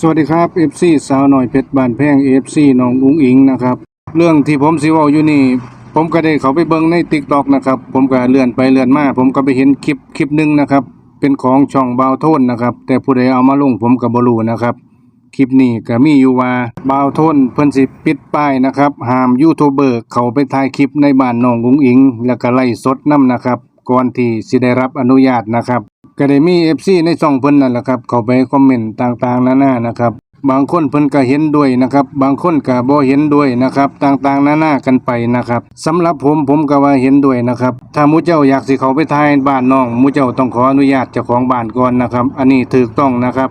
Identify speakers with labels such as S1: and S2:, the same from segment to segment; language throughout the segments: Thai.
S1: สวัสดีครับ FC สาวหน่อยเพชรบานแพง FC น้องอุ้งอิงนะครับ เรื่องที่ผมสิเว้าอยู่นี่ ผมก็ได้เขาไปเบิ่งใน TikTok นะครับ ผมก็เลื่อนไปเลื่อนมา ผมก็ไปเห็นคลิปคลิปหนึงนะครับ เป็นของช่องบาวโทนนะครับ แต่ผู้ใดเอามาลงผมก็บ่รู้นะครับ คลิปนี้ก็มีอยู่ว่าบาวโทนเพิ่นสิปิดป้ายนะครับห้ามยูทูบเบอร์เขาไปถ่ายคลิปในบ้านน้องอุ้งอิง แล้วก็ไล่สดนํนะครับ ก่อนที่สิได้รับอนุญาตนะครับ ก็ได้มี FC ในช่องเพิ่นนั่นแหละครับ เข้าไปคอมเมนต์ต่างๆนานานะครับ บางคนเพิ่นก็เห็นด้วยนะครับ บางคนก็บ่เห็นด้วยนะครับ ต่างๆนานากันไปนะครับสำหรับผมผมก็ว่าเห็นด้วยนะครับ ถ้ามูเจ้าอยากสิเขาไปทายบ้านน้องมูเจ้าต้องขออนุญาตเจ้าของบ้านก่อนนะครับ อันนี้ถูกต้องนะครับ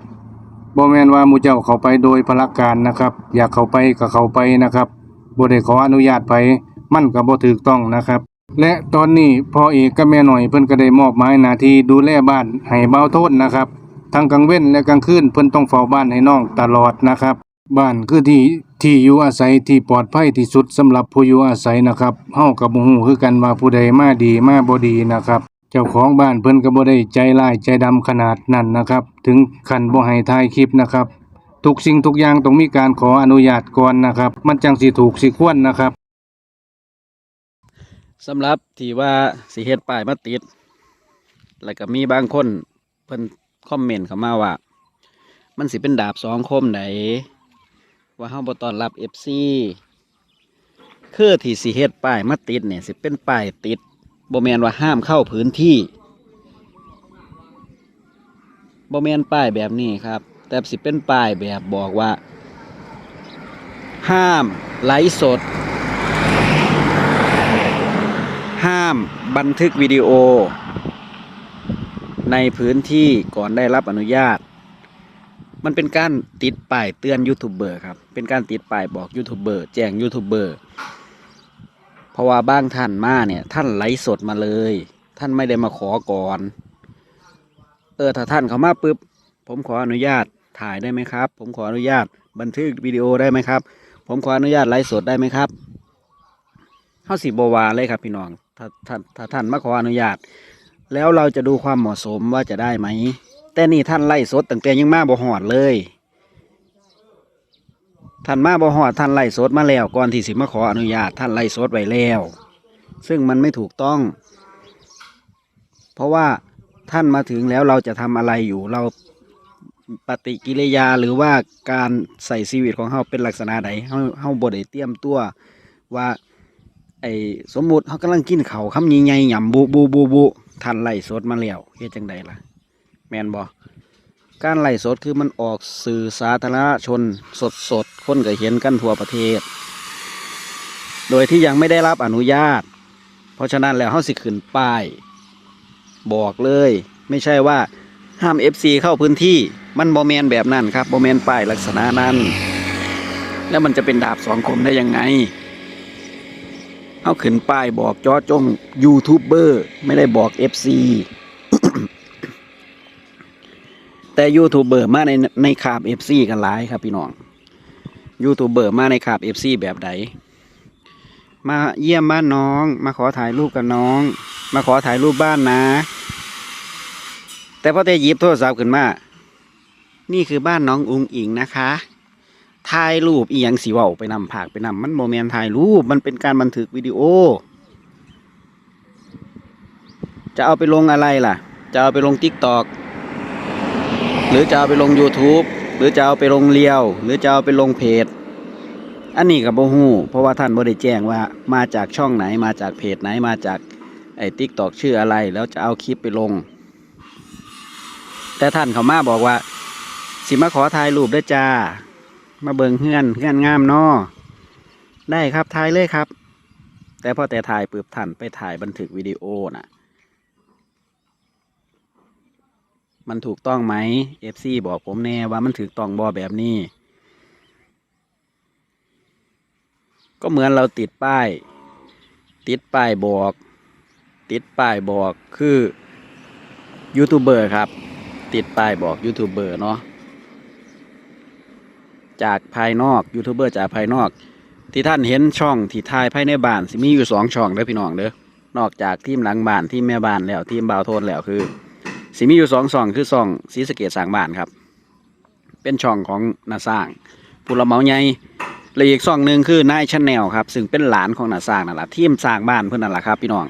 S1: บ่แม่นว่ามูเจ้าเข้าไปโดยพละการนะครับ อยากเข้าไปก็เข้าไปนะครับบ่ได้ขออนุญาตไปมันก็บ่ถูกต้องนะครับ และตอนนี้พ่อเอกกับแม่หน่อยเพิ่นก็ได้มอบหมายหน้าที่ดูแลบ้านให้เบาโทษนะครับทั้งกลางเว้นและกลางคืนเพิ่นต้องเฝ้าบ้านให้น้องตลอดนะครับ บ้านคือที่ที่อยู่อาศัยที่ปลอดภัยที่สุดสำหรับผู้อยู่อาศัยนะครับเฮาก็บ่ฮู้คือกันว่าผู้ใดมาดีมาบ่ดีนะครับ เจ้าของบ้านเพิ่นก็บ่ได้ใจร้ายใจดำขนาดนั้นนะครับ ถึงขั้นบ่ให้ถ่ายคลิปนะครับทุกสิ่งทุกอย่างต้องมีการขออนุญาตก่อนนะครับ มันจังสิถูกสิควรนะครับ
S2: สำหรับที่ว่าสิเฮ็ดป้ายมาติด แล้วก็มีบางคนเพิ่นคอมเมนต์เข้ามาว่า มันสิเป็นดาบสองคมไหนว่าเฮาบ่ต้อนรับ FC คือที่สิเฮ็ดป้ายมาติดเนี่ยสิเป็นป้ายติดบ่แมนว่าห้ามเข้าพื้นที่บ่แมนป้ายแบบนี้ครับ แต่สิเป็นป้ายแบบบอกว่า ห้ามไลฟ์สด ห้ามบันทึกวิดีโอ ในพื้นที่ก่อนได้รับอนุญาต มันเป็นการติดป้ายเตือนยูทูบเบอร์ครับ เป็นการติดป้ายบอกยูทูบเบอร์แจ้งยูทูบเบอร์เพราะว่าบางท่านมาเนี่ย ท่านไลฟ์สดมาเลย ท่านไม่ได้มาขอก่อน เออถ้าท่านเขามาปุ๊บ ผมขออนุญาตถ่ายได้ไหมครับ ผมขออนุญาตบันทึกวิดีโอได้ไหมครับ ผมขออนุญาตไลฟ์สดได้ไหมครับเข้าสิบวาเลยครับพี่น้อง ถ้าถ้าถ้าท่านมาขออนุญาต แล้วเราจะดูความเหมาะสมว่าจะได้ไหม แต่นี่ท่านไล่สดตั้งแต่ยังมาบ่หอดเลย ท่านมาบ่หอดท่านไล่สดมาแล้วก่อนที่สิมาขออนุญาตท่านไล่สดไว้แล้ว ซึ่งมันไม่ถูกต้อง เพราะว่าท่านมาถึงแล้วเราจะทำอะไรอยู่เราปฏิกิริยาหรือว่าการใส่ชีวิตของเราเป็นลักษณะใดเฮาเฮาบ่ได้เตรียมตัวว่า ไอ้สมมุติเขากำลังกินเขาคำใหญ่ๆหย่ำบุบุบุบุทันไล่สดมาแล้วเฮ็ดจังใดล่ะ แมนบอการไล่สดคือมันออกสื่อสาธารณชนสดสดคนก็เห็นกันทั่วประเทศ โดยที่ยังไม่ได้รับอนุญาต เพราะฉะนั้นแล้วเขาสิขึ้นป้าย บอกเลย ไม่ใช่ว่าห้าม FC เข้าพื้นที่มันบอแมนแบบนั้นครับบอแมนป้ายลักษณะนั้น แล้วมันจะเป็นดาบสองคมได้ยังไง เอาขึ้นป้ายบอกจอจงยูทูบเบอร์ไม่ได้บอก FC แต่ยูทูบเบอร์มาในในขาบ FC กันหลายครับพี่น้องยูทูบเบอร์มาในขาบ FC แบบใดมาเยี่ยมบ้านน้อง มาขอถ่ายรูปกับน้อง มาขอถ่ายรูปบ้านนะ แต่พอแต่หยิบโทรศัพท์ขึ้นมา นี่คือบ้านน้องอุงอิงนะคะ ถ่ายรูปอีหยังสีว่าไปนำผากไปนำมันโมเมนถ่ายรูปมันเป็นการบันทึกวิดีโอ จะเอาไปลงอะไรล่ะ จะเอาไปลงทิกตอกหรือจะเอาไปลง YouTube หรือจะเอาไปลงเลียว หรือจะเอาไปลงเพจ อันนี้กับโบฮูเพราะว่าท่านบ่ได้แจ้งว่ามาจากช่องไหนมาจากเพจไหนมาจากไอ้ทิกตอกชื่ออะไร แล้วจะเอาคลิปไปลง แต่ท่านเขามาบอกว่า สิมาขอถ่ายรูปด้วยจ้า มาเบิงเฮือนเฮือนงามเนาะได้ครับถ่ายเลยครับ แต่พอแต่ถ่ายปืบท่านไปถ่ายบันทึกวิดีโอน่ะ มันถูกต้องไหม FC บอกผมแน่ว่ามันถูกต้องบอแบบนี้ ก็เหมือนเราติดป้าย ติดป้ายบอก ติดป้ายบอกคือยูทูบเบอร์ครับ ติดป้ายบอกยูทูบเบอร์เนาะ จากภายนอกยูทูบเบอร์จากภายนอก ที่ท่านเห็นช่องที่ถ่ายภายในบ้านสิมีอยู่สองช่องเด้อพี่น้องเด้อนอกจากทีมหลังบ้านทีมแม่บ้านแล้วทีมบ่าวโทนแล้วคือสิมีอยู่สองช่องคือช่องสีสเกตสร้างบ้านครับ เป็นช่องของนาสร้างผู้รับเมาใหญ่และอีกช่องหนึ่งคือนายชาแนลครับ ซึ่งเป็นหลานของนาสร้างนั่นแหละทีมสร้างบ้านเพื่อนนั่นแหละครับพี่น้อง